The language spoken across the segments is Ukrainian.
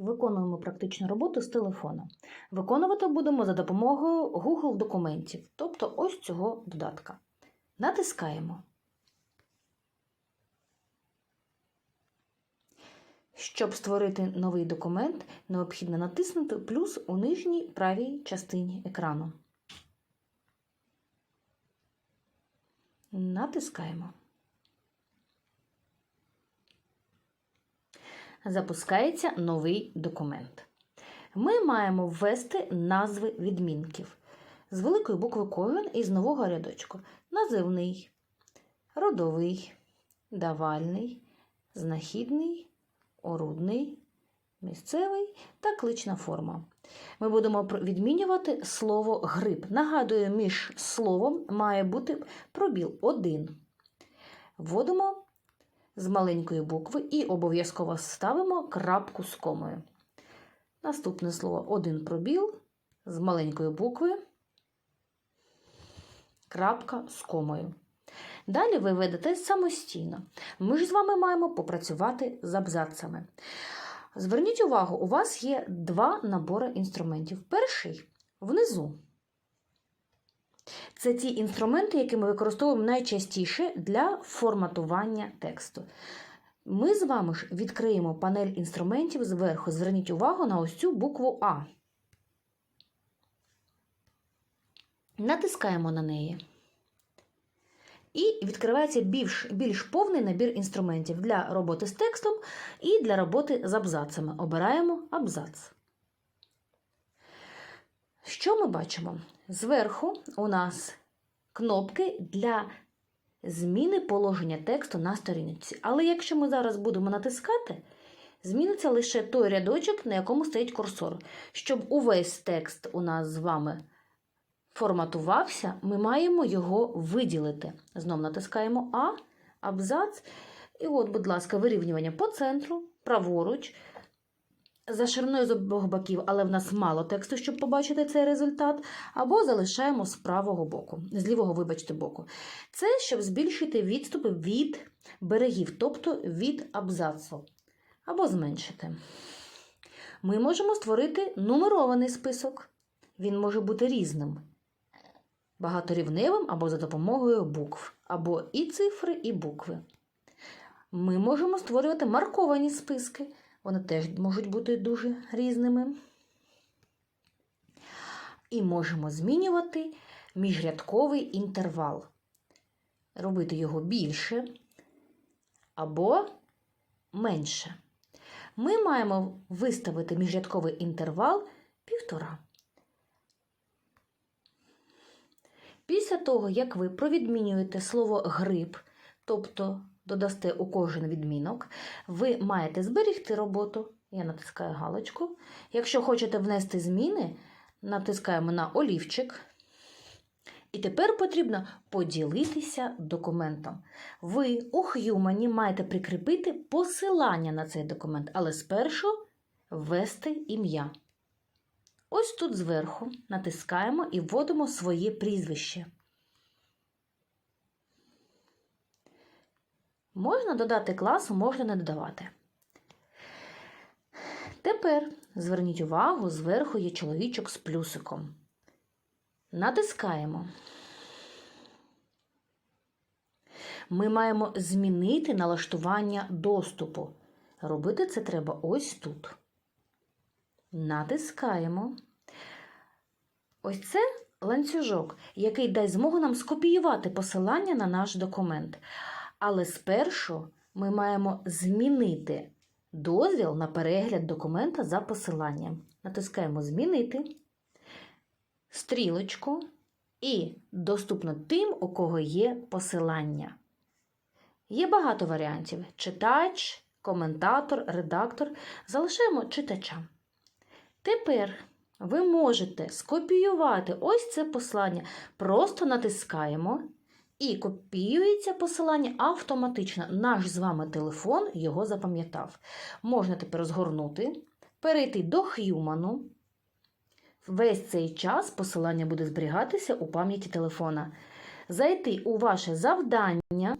Виконуємо практичну роботу з телефона. Виконувати будемо за допомогою Google документів, тобто ось цього додатка. Натискаємо. Щоб створити новий документ, необхідно натиснути плюс у нижній правій частині екрану. Натискаємо. Запускається новий документ. Ми маємо ввести назви відмінків з великої букви кожен із нового рядочку. Називний, родовий, давальний, знахідний, орудний, місцевий та клична форма. Ми будемо відмінювати слово гриб. Нагадую, між словом має бути пробіл один. Вводимо з маленької букви і обов'язково ставимо крапку з комою. Наступне слово один пробіл з маленької букви, крапка з комою. Далі ви ведете самостійно. Ми ж з вами маємо попрацювати з абзацами. Зверніть увагу, у вас є два набори інструментів. Перший внизу. Це ті інструменти, які ми використовуємо найчастіше для форматування тексту. Ми з вами ж відкриємо панель інструментів зверху. Зверніть увагу на ось цю букву А. Натискаємо на неї. І відкривається більш, більш повний набір інструментів для роботи з текстом і для роботи з абзацами. Обираємо абзац. Що ми бачимо? Зверху у нас кнопки для зміни положення тексту на сторінці. Але якщо ми зараз будемо натискати, зміниться лише той рядочок, на якому стоїть курсор. Щоб увесь текст у нас з вами форматувався, ми маємо його виділити. Знов натискаємо А, абзац. І от, будь ласка, вирівнювання по центру, праворуч, за шириною з обох боків, але в нас мало тексту, щоб побачити цей результат, або залишаємо з правого боку, з лівого, вибачте, боку. Це щоб збільшити відступи від берегів, тобто від абзацу, або зменшити. Ми можемо створити нумерований список. Він може бути різним. Багаторівневим або за допомогою букв, або і цифри, і букви. Ми можемо створювати марковані списки. Вони теж можуть бути дуже різними. І можемо змінювати міжрядковий інтервал. Робити його більше або менше. Ми маємо виставити міжрядковий інтервал півтора. Після того, як ви провідмінюєте слово гриб, тобто додасте у кожен відмінок, ви маєте зберігти роботу. Я натискаю галочку. Якщо хочете внести зміни, натискаємо на олівчик. І тепер потрібно поділитися документом. Ви у Х'юмані маєте прикріпити посилання на цей документ, але спершу ввести ім'я. Ось тут зверху натискаємо і вводимо своє прізвище. Можна додати класу, можна не додавати. Тепер зверніть увагу, зверху є чоловічок з плюсиком. Натискаємо. Ми маємо змінити налаштування доступу. Робити це треба ось тут. Натискаємо. Ось це ланцюжок, який дасть змогу нам скопіювати посилання на наш документ. Але спершу ми маємо змінити дозвіл на перегляд документа за посиланням. Натискаємо Змінити, стрілочку і доступно тим, у кого є посилання. Є багато варіантів: читач, коментатор, редактор. Залишаємо читача. Тепер ви можете скопіювати ось це послання. Просто натискаємо і копіюється посилання автоматично. Наш з вами телефон його запам'ятав. Можна тепер згорнути, перейти до Х'юману. Весь цей час посилання буде зберігатися у пам'яті телефона. Зайти у ваше завдання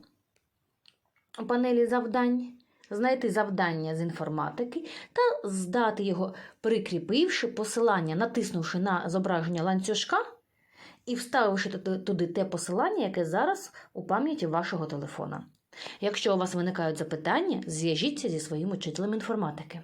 у панелі завдань, знайти завдання з інформатики та здати його, прикріпивши посилання, натиснувши на зображення ланцюжка і вставивши туди- те посилання, яке зараз у пам'яті вашого телефона. Якщо у вас виникають запитання, зв'яжіться зі своїм учителем інформатики.